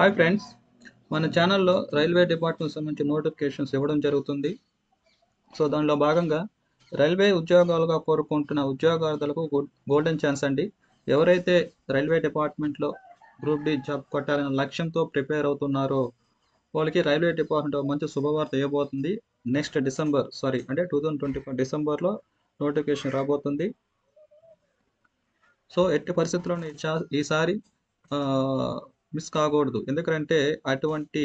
Hi friends. మన ఛానల్లో railway department సంబంధించి నోటిఫికేషన్స్ ఇవ్వడం జరుగుతుంది. సో దానిలో భాగంగా రైల్వే ఉద్యోగాలుగా కోరుకుంటున్న ఉద్యోగార్థులకు గోల్డెన్ ఛాన్స్ అండి. ఎవరైతే రైల్వే డిపార్ట్మెంట్లో గ్రూప్ డి జాబ్ కొట్టాలనే లక్ష్యంతో ప్రిపేర్ అవుతున్నారో వాళ్ళకి రైల్వే డిపార్ట్మెంట్ మంచి శుభవార్త ఇవ్వబోతుంది. నెక్స్ట్ డిసెంబర్ సారీ అంటే టూ థౌజండ్ ట్వంటీ ఫోర్ డిసెంబర్లో నోటిఫికేషన్ రాబోతుంది. సో ఎట్టి పరిస్థితుల్లో చా- ఈసారి మిస్ కాకూడదు. ఎందుకంటే అటువంటి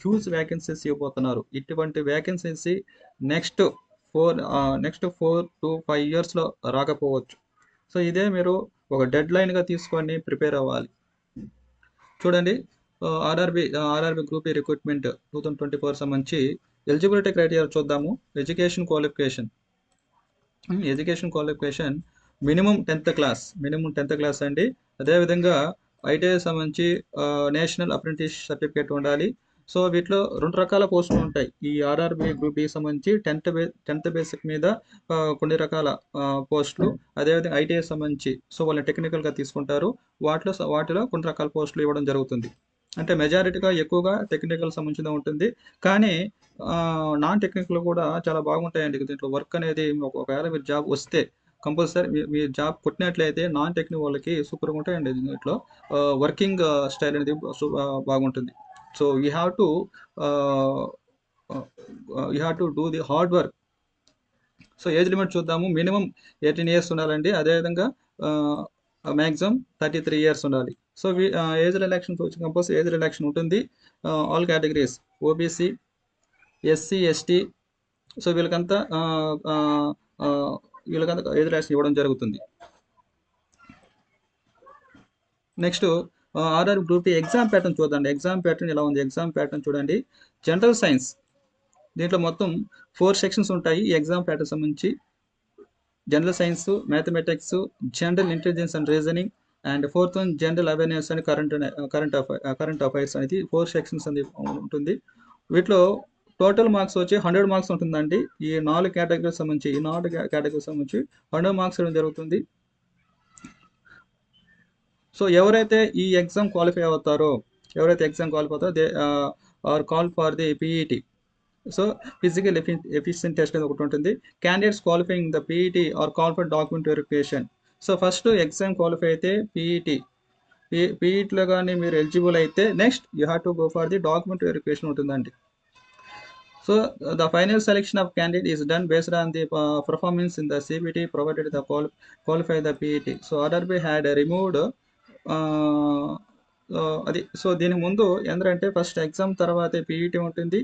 హ్యూజ్ వ్యాకెన్సీస్ ఇవ్వబోతున్నారు. ఇటువంటి vacancies next four next four to five ఇయర్స్లో రాకపోవచ్చు. సో ఇదే మీరు ఒక డెడ్ లైన్గా తీసుకొని ప్రిపేర్ అవ్వాలి. చూడండి ఆర్ఆర్బి ఆర్ఆర్బి గ్రూప్ ఈ recruitment two thousand twenty four సంబంధించి ఎలిజిబిలిటీ క్రైటీరియా చూద్దాము. Education qualification education qualification minimum tenth class minimum tenth class అండి. అదేవిధంగా ఐటీఐ సంబంధించి నేషనల్ అప్రెంటిస్ సర్టిఫికేట్ ఉండాలి. సో వీటిలో రెండు రకాల పోస్టులు ఉంటాయి. ఈ ఆర్ఆర్బి గ్రూప్ డికి సంబంధించి టెన్త్ బే టెన్త్ బేసిక్ మీద కొన్ని రకాల పోస్టులు. అదేవిధంగా ఐటీఐ సంబంధించి సో వాళ్ళని టెక్నికల్గా తీసుకుంటారు. వాటిలో వాటిలో కొన్ని రకాల పోస్టులు ఇవ్వడం జరుగుతుంది. అంటే మెజారిటీగా ఎక్కువగా టెక్నికల్ సంబంధించిన ఉంటుంది. కానీ నాన్ టెక్నికల్ కూడా చాలా బాగుంటాయండి. దీంట్లో వర్క్ అనేది ఒకవేళ మీరు జాబ్ వస్తే కంపల్సరీ మీ జాబ్ కొట్టినట్లయితే నాన్ టెక్నిక్ వాళ్ళకి సూపర్గా ఉంటాయండి దీంట్లో వర్కింగ్ స్టైల్ అనేది బాగుంటుంది. So you have to you have to do the hard work so age limit చూద్దాము. మినిమం ఎయిటీన్ ఇయర్స్ ఉండాలండి. అదేవిధంగా మ్యాక్సిమం థర్టీ త్రీ ఇయర్స్ ఉండాలి. So age relaxation compulsory age relaxation ఉంటుంది. All categories OBC SC ST so వీళ్ళకంతా ఆ, ఆ, ఏది వీళ్ళకంతా ఇవ్వడం జరుగుతుంది. Next RR group D exam pattern చూడండి ఎగ్జామ్ ప్యాటర్న్ ఎలా ఉంది? ఎగ్జామ్ ప్యాటర్న్ చూడండి. జనరల్ సైన్స్ దీంట్లో మొత్తం ఫోర్ సెక్షన్స్ ఉంటాయి. ఈ ఎగ్జామ్ ప్యాటర్న్ సంబంధించి general science mathematics general intelligence and reasoning and fourth one general awareness and current current affair current affairs అనేది ఫోర్ సెక్షన్స్ అనేది ఉంటుంది. వీటిలో టోటల్ మార్క్స్ వచ్చి హండ్రెడ్ మార్క్స్ ఉంటుందండి. ఈ నాలుగు కేటగిరీకి సంబంధించి ఈ నాలుగు కేటగిరీకి సంబంధించి హండ్రెడ్ మార్క్స్ ఇవ్వడం జరుగుతుంది. సో ఎవరైతే ఈ ఎగ్జామ్ క్వాలిఫై అవుతారో ఎవరైతే ఎగ్జామ్ క్వాలిఫై అవుతారో they are call for the PET. So physical efficient test అనేది ఒకటి ఉంటుంది. Candidates qualifying the PET are call for document verification. So first exam qualify అయితే పీఈటీ. పీఈటీలో కానీ మీరు ఎలిజిబుల్ అయితే next you have to go for the document verification ఉంటుందండి. So the final selection of candidate is done based on the performance in the CBT provided the qualify the PET so RRB had removed అది so దీని ముందు ఏంటంటే first exam తర్వాత PET ఉంటుంది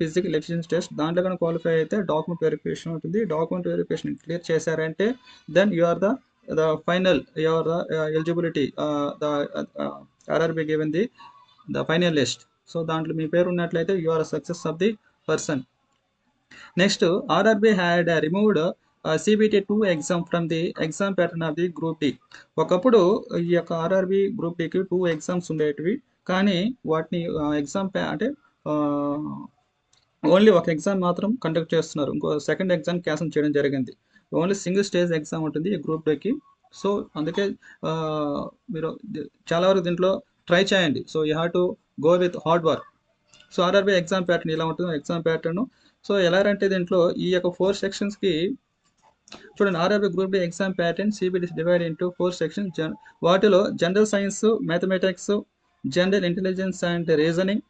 physical efficiency test దాంట్లో కానీ qualify అయితే document verification ఉంటుంది. డాక్యుమెంట్ వెరిఫికేషన్ క్లియర్ చేశారంటే then you are the the final you are the eligibility the RRB given the the final list so దాంట్లో మీ పేరు ఉన్నట్లయితే you are success of the person next RRB had removed CBT two exam from the exam pattern of the group D ఒకప్పుడు ఈ యొక్క RRB group డికి two exams ఉండేటివి. కానీ వాటిని ఎగ్జామ్ అంటే ఓన్లీ ఒక ఎగ్జామ్ మాత్రం కండక్ట్ చేస్తున్నారు. ఇంకో సెకండ్ ఎగ్జామ్ క్యాన్సిల్ చేయడం జరిగింది. ఓన్లీ సింగిల్ స్టేజ్ ఎగ్జామ్ ఉంటుంది ఈ గ్రూప్ డేకి సో అందుకే మీరు చాలా వరకు దీంట్లో ట్రై చేయండి. So you have to go with hard work so RRB exam pattern ఎలా ఉంటుందో ఎగ్జామ్ ప్యాటర్న్ సో ఎలా అంటే దీంట్లో ఈ యొక్క ఫోర్ సెక్షన్స్కి చూడండి RRB group D exam pattern CBT divide into four sections వాటిలో general science mathematics general intelligence and reasoning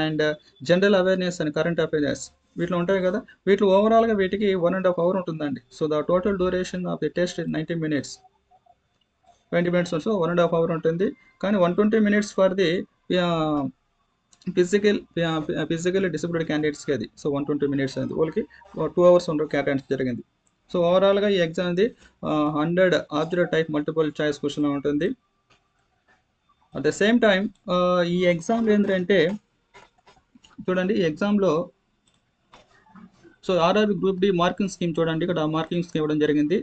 and general awareness and current affairs వీటిలో ఉంటాయి కదా. వీటిలో ఓవరాల్గా వీటికి వన్ అండ్ హాఫ్ అవర్ ఉంటుందండి. So the total duration of the test ninety minutes twenty minutes so one and half hour ఉంటుంది. కానీ one twenty minutes for the physical physical disability క్యాండిడేట్స్కి అది. సో వన్ ట్వంటీ మినిట్స్ అనేది వాళ్ళకి two hours ఉండరు కేటాయించడం జరిగింది. సో ఓవరాల్గా ఈ ఎగ్జామ్ అది hundred object type multiple choice question ఉంటుంది. అట్ ద సేమ్ టైం ఈ ఎగ్జామ్లో ఏంటంటే చూడండి ఈ ఎగ్జామ్లో so RRB group D marking scheme చూడండి. ఇక్కడ మార్కింగ్ స్కీమ్ ఇవ్వడం జరిగింది.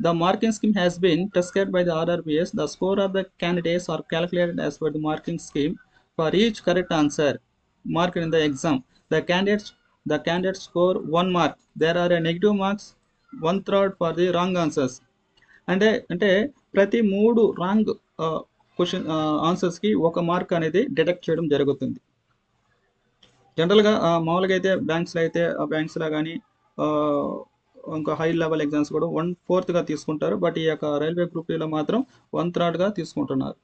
The marking scheme has been prescribe by the RRBs the score of the candidates are calculated as per the marking scheme for each correct answer mark in the exam the candidates the candidate score one mark there are a negative marks one third for the wrong answers అంటే అంటే ప్రతి మూడు wrong question ఆన్సర్స్కి ఒక mark అనేది detect చేయడం జరుగుతుంది. జనరల్గా uh, మామూలుగా అయితే బ్యాంక్స్లో అయితే బ్యాంక్స్లో కానీ uh, ఇంకా హై లెవెల్ ఎగ్జామ్స్ కూడా వన్ ఫోర్త్గా తీసుకుంటారు. బట్ ఈ యొక్క రైల్వే గ్రూప్లో మాత్రం వన్ థర్డ్గా తీసుకుంటున్నారు.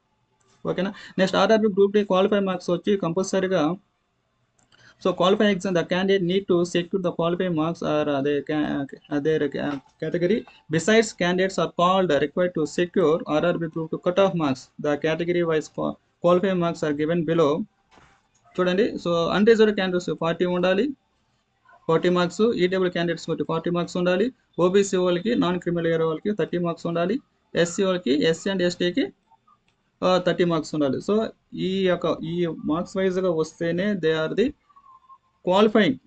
ఓకేనా next RRB group D qualify marks వచ్చి కంపల్సరీగా so qualify exam the candidate need to secure the qualify marks are అదే అదే category besides candidates are called required to secure RRB group to cut off marks the category wise qualify marks are given below చూడండి. So unreserved candidates forty ఉండాలి. Forty marks EWS candidates ఒకటి forty marks ఉండాలి. OBC వాళ్ళకి non criminal area వాళ్ళకి thirty marks ఉండాలి. SC వాళ్ళకి SC and ఎస్టీకి thirty marks ఉండాలి. సో ఈ యొక్క ఈ మార్క్స్ వైజ్గా వస్తేనే they are the qualifying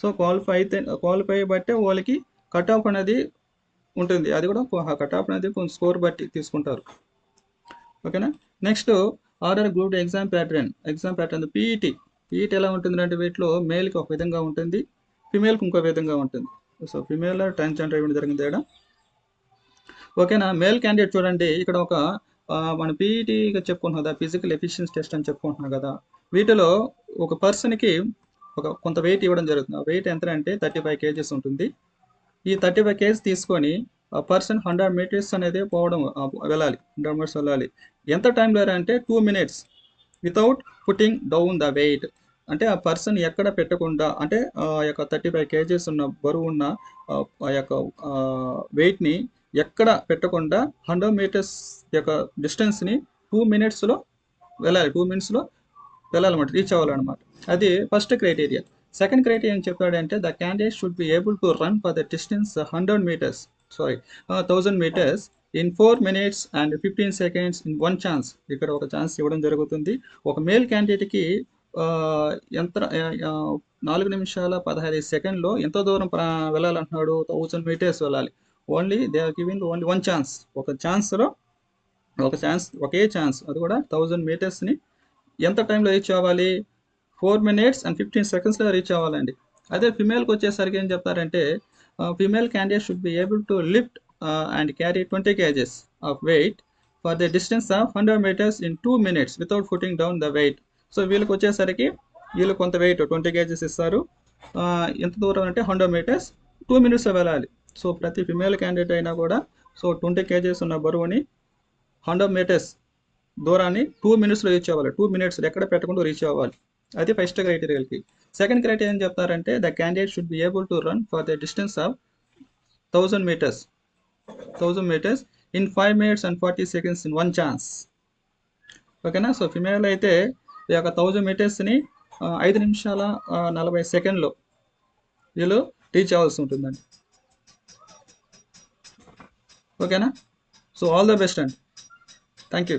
so qualify అయితే క్వాలిఫై బట్టే వాళ్ళకి కట్ ఆఫ్ అనేది ఉంటుంది. అది కూడా కట్ ఆఫ్ అనేది కొంచెం స్కోర్ బట్టి తీసుకుంటారు. ఓకేనా next RR group exam pattern exam pattern PET PET ఎలా ఉంటుంది అంటే వీటిలో మేల్కి ఒక విధంగా ఉంటుంది ఫిమేల్కి ఇంకో విధంగా ఉంటుంది. సో ఫిమేల్ ట్రాన్స్జెండర్ ఇవ్వడం జరిగింది ఇక్కడ. ఓకేనా మేల్ క్యాండిడేట్ చూడండి. ఇక్కడ ఒక మన పీఈటీగా చెప్పుకుంటున్నాం కదా ఫిజికల్ ఎఫిషియన్స్ టెస్ట్ అని చెప్పుకుంటున్నాం కదా వీటిలో ఒక పర్సన్కి ఒక కొంత వెయిట్ ఇవ్వడం జరుగుతుంది. ఆ వెయిట్ ఎంత అంటే థర్టీ ఫైవ్ కేజీస్ ఉంటుంది. ఈ థర్టీ ఫైవ్ కేజీస్ తీసుకొని ఆ పర్సన్ హండ్రెడ్ మీటర్స్ అనేది పోవడం వెళ్ళాలి. హండ్రెడ్ మీటర్స్ వెళ్ళాలి. ఎంత టైం అంటే two minutes without putting down the weight అంటే ఆ పర్సన్ ఎక్కడ పెట్టకుండా అంటే ఆ యొక్క థర్టీ ఫైవ్ కేజీస్ ఉన్న బరువు ఉన్న ఆ యొక్క వెయిట్ని ఎక్కడ పెట్టకుండా హండ్రెడ్ మీటర్స్ యొక్క డిస్టెన్స్ని టూ మినిట్స్లో వెళ్ళాలి టూ మినిట్స్లో వెళ్ళాలన్నమాట రీచ్ అవ్వాలన్నమాట. అది ఫస్ట్ క్రైటీరియా సెకండ్ క్రైటీరియా ఏం చెప్పాడంటే the candidate should be able to run for the distance hundred metres sorry thousand metres in four minutes and fifteen seconds in one chance ఇక్కడ ఒక ఛాన్స్ ఇవ్వడం జరుగుతుంది. ఒక మేల్ క్యాండిడేట్కి ఎంత నాలుగు నిమిషాల పదహైదు సెకండ్లో ఎంత దూరం వెళ్ళాలంటున్నాడు? థౌజండ్ మీటర్స్ వెళ్ళాలి. Only they are giving only one chance ఒక ఛాన్స్లో ఒక ఛాన్స్ ఒకే ఛాన్స్ అది కూడా థౌజండ్ మీటర్స్ని ఎంత టైంలో రీచ్ అవ్వాలి? ఫోర్ మినిట్స్ అండ్ ఫిఫ్టీన్ సెకండ్స్లో రీచ్ అవ్వాలండి. అదే ఫిమేల్కి వచ్చేసరికి ఏం చెప్తారంటే female candidate should be able to lift and carry twenty kgs of weight for the distance of hundred metres in two minutes without putting down the weight so వీళ్ళకి వచ్చేసరికి వీళ్ళు కొంత వెయిట్ ట్వంటీ కేజెస్ ఇస్తారు. ఎంత దూరం అంటే hundred metres two మినిట్స్లో వెళ్ళాలి. సో ప్రతి ఫిమేల్ క్యాండిడేట్ అయినా కూడా సో ట్వంటీ కేజెస్ ఉన్న బరువుని హండ్రెడ్ మీటర్స్ దూరాన్ని టూ మినిట్స్లో రీచ్ అవ్వాలి. టూ మినిట్స్ ఎక్కడ పెట్టకుండా రీచ్ అవ్వాలి. అది ఫస్ట్ క్రైటీరియాకి సెకండ్ క్రైటీరియా ఏం చెప్తారంటే the candidate should be able to run for the distance of thousand metres thousand metres in five minutes and forty seconds in one chance ఓకేనా so female అయితే ఈ యొక్క థౌజండ్ మీటర్స్ని ఐదు నిమిషాల నలభై సెకండ్లో వీళ్ళు రీచ్ అవ్వాల్సి ఉంటుందండి. ఓకేనా సో ఆల్ ద బెస్ట్ అండి థ్యాంక్ యూ